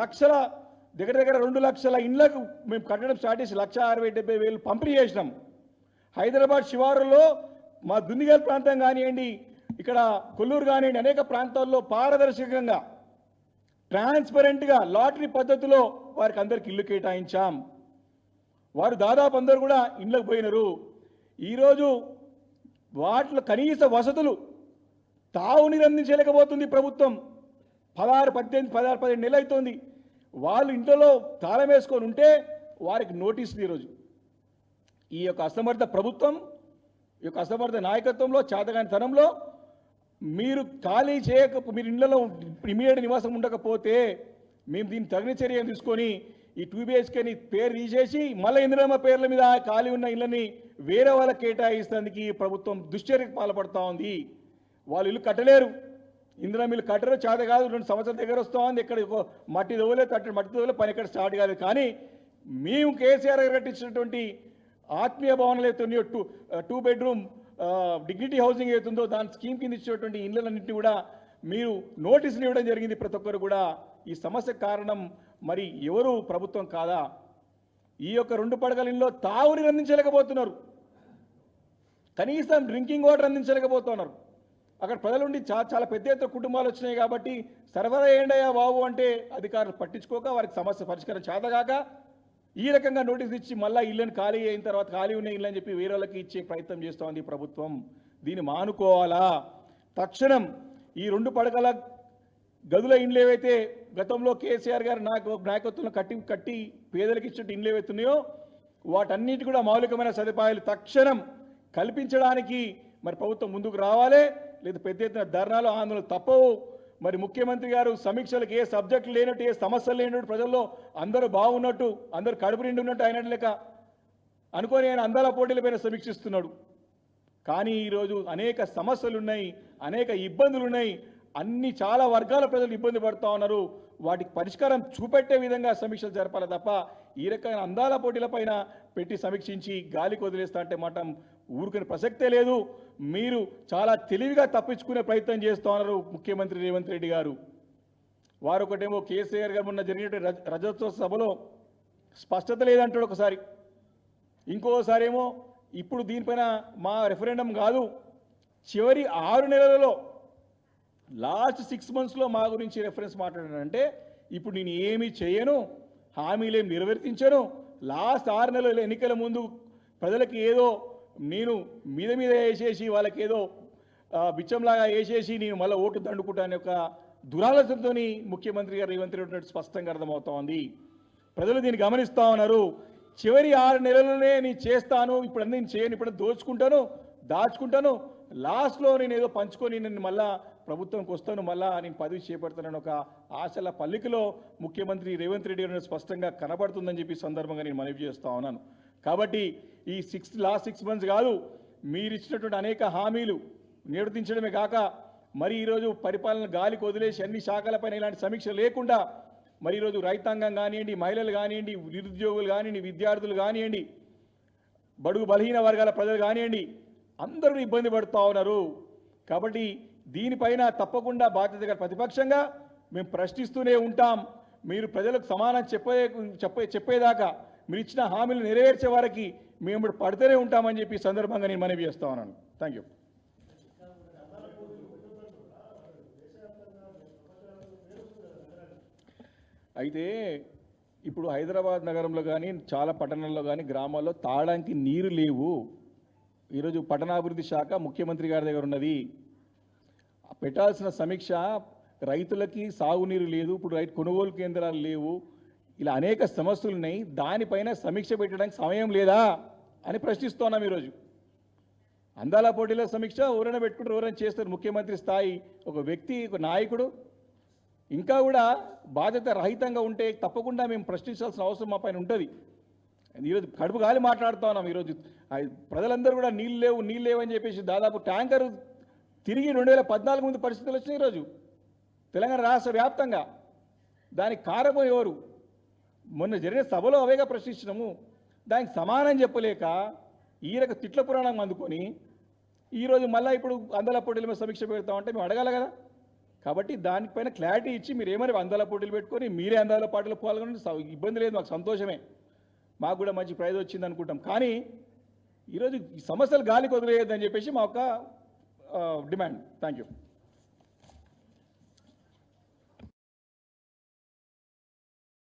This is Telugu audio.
లక్షల దగ్గర దగ్గర రెండు లక్షల ఇండ్లకు మేము కట్టడం స్టార్ట్ చేసి లక్ష అరవై డెబ్బై వేలు పంపిణీ చేసినాం. హైదరాబాద్ శివారులో మా దుందిగల్ ప్రాంతం కానివ్వండి ఇక్కడ కొల్లూరు కానివ్వండి అనేక ప్రాంతాల్లో పారదర్శకంగా ట్రాన్స్పరెంట్గా లాటరీ పద్ధతిలో వారికి అందరికి ఇల్లు కేటాయించాం. వారు దాదాపు అందరు కూడా ఇండ్లకు పోయినారు. ఈరోజు వాటిలో కనీస వసతులు తావు నిరందించలేకపోతుంది ప్రభుత్వం. పదహారు పద్దెనిమిది పదహారు పదిహేను నెలలు అవుతుంది వాళ్ళు ఇంట్లో తాళం వేసుకొని ఉంటే వారికి నోటీసులు ఈరోజు. ఈ యొక్క అసమర్థ ప్రభుత్వం ఈ యొక్క అసమర్థ నాయకత్వంలో చేతగాని తనంలో మీరు ఖాళీ చేయక మీరు ఇళ్ళలో ఇమీడియట్ నివాసం ఉండకపోతే మేము దీన్ని తగిన చర్యలు తీసుకొని ఈ టూ బిహెచ్కేని పేరు తీసేసి మళ్ళీ ఇందిరమ్మ పేర్ల మీద ఖాళీ ఉన్న ఇళ్ళని వేరే వాళ్ళకి కేటాయిస్తానికి ప్రభుత్వం దుశ్చర్యకు పాల్పడుతూ ఉంది. వాళ్ళు ఇల్లు కట్టలేరు. ఇందులో మీరు కట్టరు చేత కాదు రెండు సంవత్సరాల దగ్గర వస్తామని ఇక్కడ మట్టి దోవలే తట్టు మట్టి దోవలే పని ఇక్కడ స్టార్ట్ కాలేదు. కానీ మేము కేసీఆర్ గారు కట్టించినటువంటి ఆత్మీయ భవనాలు అవుతున్నాయో two two bedroom dignity housing అవుతుందో దాని స్కీమ్ కింద ఇచ్చినటువంటి ఇళ్ళన్నింటినీ కూడా మీరు నోటీసులు ఇవ్వడం జరిగింది. ప్రతి ఒక్కరు కూడా ఈ సమస్య కారణం మరి ఎవరు ప్రభుత్వం కాదా? ఈ యొక్క రెండు పడగల ఇంట్లో తావుని అందించలేకపోతున్నారు. కనీసం డ్రింకింగ్ వాటర్ అందించలేకపోతున్నారు. అక్కడ ప్రజలుండి చాలా చాలా పెద్ద ఎత్తున కుటుంబాలు వచ్చినాయి కాబట్టి సరఫరా ఏండయ్యా బాబు అంటే అధికారులు పట్టించుకోక వారికి సమస్య పరిష్కారం చేతగాక ఈ రకంగా నోటీస్ ఇచ్చి మళ్ళీ ఇళ్ళని ఖాళీ అయిన తర్వాత ఖాళీ ఉన్న ఇల్లు అని చెప్పి వేరే వాళ్ళకి ఇచ్చే ప్రయత్నం చేస్తోంది ప్రభుత్వం. దీన్ని మానుకోవాలా? తక్షణం ఈ రెండు పడకల గదుల ఇండ్లు ఏవైతే గతంలో కేసీఆర్ గారు నాకు నాయకత్వంలో కట్టి కట్టి పేదలకు ఇచ్చినట్టు ఇండ్లు ఏవైతున్నాయో వాటన్నిటి కూడా మౌలికమైన సదుపాయాలు తక్షణం కల్పించడానికి మరి ప్రభుత్వం ముందుకు రావాలి. లేదా పెద్ద ఎత్తున ధర్నాలు ఆందోళన తప్పవు. మరి ముఖ్యమంత్రి గారు సమీక్షలకు ఏ సబ్జెక్టులు లేనట్టు ఏ సమస్యలు లేనట్టు ప్రజల్లో అందరూ బాగున్నట్టు అందరూ కడుపు నిండి ఉన్నట్టు అయినట్టు లేక అనుకొని ఆయన అందాల పోటీలపైన సమీక్షిస్తున్నాడు. కానీ ఈరోజు అనేక సమస్యలు ఉన్నాయి అనేక ఇబ్బందులు ఉన్నాయి అన్ని చాలా వర్గాల ప్రజలు ఇబ్బంది పడుతూ ఉన్నారు. వాటికి పరిష్కారం చూపెట్టే విధంగా సమీక్షలు జరపాలి తప్ప ఈ రకమైన అందాల పోటీలపైన పెట్టి సమీక్షించి గాలికి వదిలేస్తా అంటే మాట ఊరుకునే ప్రసక్తే లేదు. మీరు చాలా తెలివిగా తప్పించుకునే ప్రయత్నం చేస్తూ ఉన్నారు ముఖ్యమంత్రి రేవంత్ రెడ్డి గారు. వారు ఒకటేమో కేసీఆర్ గారు మొన్న జరిగిన రజ- రజతోత్సవ సభలో స్పష్టత లేదంటాడు ఒకసారి. ఇంకోసారి ఏమో ఇప్పుడు దీనిపైన మా రెఫరెండం కాదు. చివరి ఆరు నెలలలో లాస్ట్ సిక్స్ మంత్స్లో మా గురించి రెఫరెన్స్ మాట్లాడానంటే ఇప్పుడు నేను ఏమీ చేయను హామీలేం నెరవేర్తించను. లాస్ట్ ఆరు నెలల ఎన్నికల ముందు ప్రజలకు ఏదో నేను మీద మీద వేసేసి వాళ్ళకి ఏదో బిచ్చంలాగా వేసేసి నేను మళ్ళీ ఓటు దండుకుంటాను ఒక దురాలోచనతో ముఖ్యమంత్రి గారు రేవంత్ రెడ్డి ఉన్నట్టు స్పష్టంగా అర్థమవుతోంది ప్రజలు దీన్ని గమనిస్తూ ఉన్నారు. చివరి ఆరు నెలలనే నేను చేస్తాను ఇప్పుడు నేను చేయను ఇప్పుడు దోచుకుంటాను దాచుకుంటాను. లాస్ట్లో నేను ఏదో పంచుకొని నేను మళ్ళా ప్రభుత్వంకి వస్తాను మళ్ళా నేను పదవి చేపడతానని ఒక ఆశల పల్లికలో ముఖ్యమంత్రి రేవంత్ రెడ్డి గారు స్పష్టంగా కనబడుతుందని చెప్పి సందర్భంగా నేను మనవి చేస్తా ఉన్నాను. కాబట్టి ఈ సిక్స్ లాస్ట్ సిక్స్ మంత్స్ కాదు. మీరు ఇచ్చినటువంటి అనేక హామీలు నిర్వర్తించడమే కాక మరి ఈరోజు పరిపాలన గాలికి వదిలేసి అన్ని శాఖలపైన ఇలాంటి సమీక్ష లేకుండా మరి ఈరోజు రైతాంగం కానివ్వండి మహిళలు కానివ్వండి నిరుద్యోగులు కానివ్వండి విద్యార్థులు కానివ్వండి బడుగు బలహీన వర్గాల ప్రజలు కానివ్వండి అందరూ ఇబ్బంది పడుతూ ఉన్నారు. కాబట్టి దీనిపైన తప్పకుండా బాధ్యతగా ప్రతిపక్షంగా మేము ప్రశ్నిస్తూనే ఉంటాం. మీరు ప్రజలకు సమానం చెప్పే చెప్పే చెప్పేదాకా మీరు ఇచ్చిన హామీలు నెరవేర్చే వారికి మేము ఇప్పుడు పడితేనే ఉంటామని చెప్పి సందర్భంగా నేను మనవి చేస్తా ఉన్నాను. థ్యాంక్ యూ అయితే ఇప్పుడు హైదరాబాద్ నగరంలో కానీ చాలా పట్టణాల్లో కానీ గ్రామాల్లో తాగడానికి నీరు లేవు. ఈరోజు పట్టణాభివృద్ధి శాఖ ముఖ్యమంత్రి గారి దగ్గర ఉన్నది. పెట్టాల్సిన సమీక్ష రైతులకి సాగునీరు లేదు ఇప్పుడు రైతు కొనుగోలు కేంద్రాలు లేవు. ఇలా అనేక సమస్యలు ఉన్నాయి. దానిపైన సమీక్ష పెట్టడానికి సమయం లేదా? అని ప్రశ్నిస్తున్నాం ఈరోజు. అందాల పోటీలో సమీక్ష ఎవరైనా పెట్టుకుంటారు ఎవరైనా చేస్తారు ముఖ్యమంత్రి స్థాయి ఒక వ్యక్తి ఒక నాయకుడు. ఇంకా కూడా బాధ్యత రహితంగా ఉంటే తప్పకుండా మేము ప్రశ్నించాల్సిన అవసరం మా పైన ఉంటుంది. ఈరోజు కడుపు గాలి మాట్లాడుతూ ఉన్నాం ఈరోజు. ప్రజలందరూ కూడా నీళ్ళు లేవు నీళ్ళు లేవు అని చెప్పేసి దాదాపు ట్యాంకర్ తిరిగి రెండు వేల పద్నాలుగు ముందు పరిస్థితులు వచ్చినాయి ఈరోజు. తెలంగాణ రాష్ట్ర వ్యాప్తంగా. దానికి కారణం ఎవరు? మొన్న జరిగిన సభలో అవేగా ప్రశ్నించినాము. దానికి సమానం చెప్పలేక ఈ రక తిట్ల పురాణం అందుకొని ఈరోజు మళ్ళీ ఇప్పుడు అందల పోటీల మీద సమీక్ష పెడతామంటే మేము అడగాలి కదా. కాబట్టి దానిపైన క్లారిటీ ఇచ్చి మీరు ఏమైనా అందాల పోటీలు పెట్టుకొని మీరే అందాల పాటలు పాల్గొని ఇబ్బంది లేదు మాకు సంతోషమే. మాకు కూడా మంచి ప్రైజ్ వచ్చింది అనుకుంటాం. కానీ ఈరోజు ఈ సమస్యలు గాలికి వదిలేయద్దని చెప్పేసి మా యొక్క డిమాండ్. Thank you